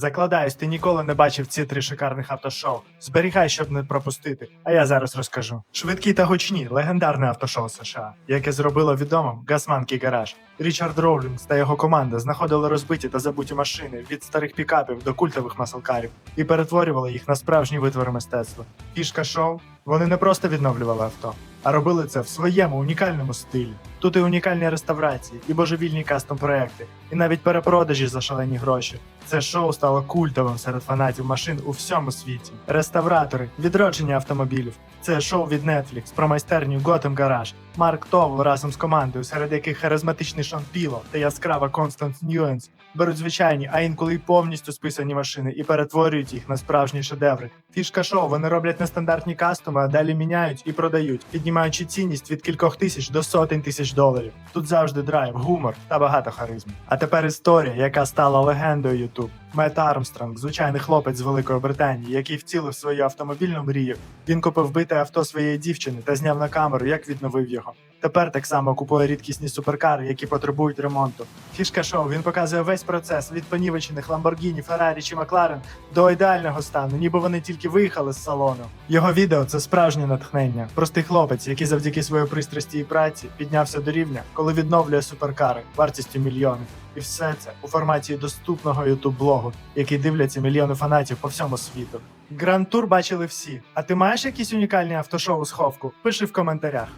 Закладаюсь, ти ніколи не бачив ці три шикарних автошоу. Зберігай, щоб не пропустити. А я зараз розкажу. Швидкі та гучні, легендарне автошоу США, яке зробило відомим Гасманський гараж. Річард Роулінс та його команда знаходили розбиті та забуті машини від старих пікапів до культових маселкарів і перетворювали їх на справжні витвори мистецтва. Фішка шоу вони не просто відновлювали авто, а робили це в своєму унікальному стилі. Тут і унікальні реставрації, і божевільні кастом проекти, і навіть перепродажі за шалені гроші. Це шоу стало культовим серед фанатів машин у всьому світі. Реставратори, відродження автомобілів. Це шоу від Netflix про майстерню Gotham Garage. Марк Товл разом з командою, серед яких харизматичний Шон Піло та яскрава Констанс Ньюенс беруть звичайні, а інколи й повністю списані машини і перетворюють їх на справжні шедеври. Фішка шоу вони роблять нестандартні кастоми, а далі міняють і продають, піднімаючи цінність від кількох тисяч до сотень тисяч доларів. Тут завжди драйв, гумор та багато харизми. А тепер історія, яка стала легендою YouTube. Мет Армстронг, звичайний хлопець з Великої Британії, який вцілив свою автомобільну мрію. Він купив бите авто своєї дівчини та зняв на камеру, як відновив його. Тепер так само купує рідкісні суперкари, які потребують ремонту. Фішка шоу він показує весь процес від понівечених Lamborghini, Ferrari чи McLaren до ідеального стану, ніби вони тільки виїхали з салону. Його відео це справжнє натхнення. Простий хлопець, який завдяки своїй пристрасті і праці піднявся до рівня, коли відновлює суперкари вартістю мільйони. І все це у форматі доступного youtube блогу, який дивляться мільйони фанатів по всьому світу. Гранд тур бачили всі. А ти маєш якісь унікальні автошоу сховку? Пиши в коментарях.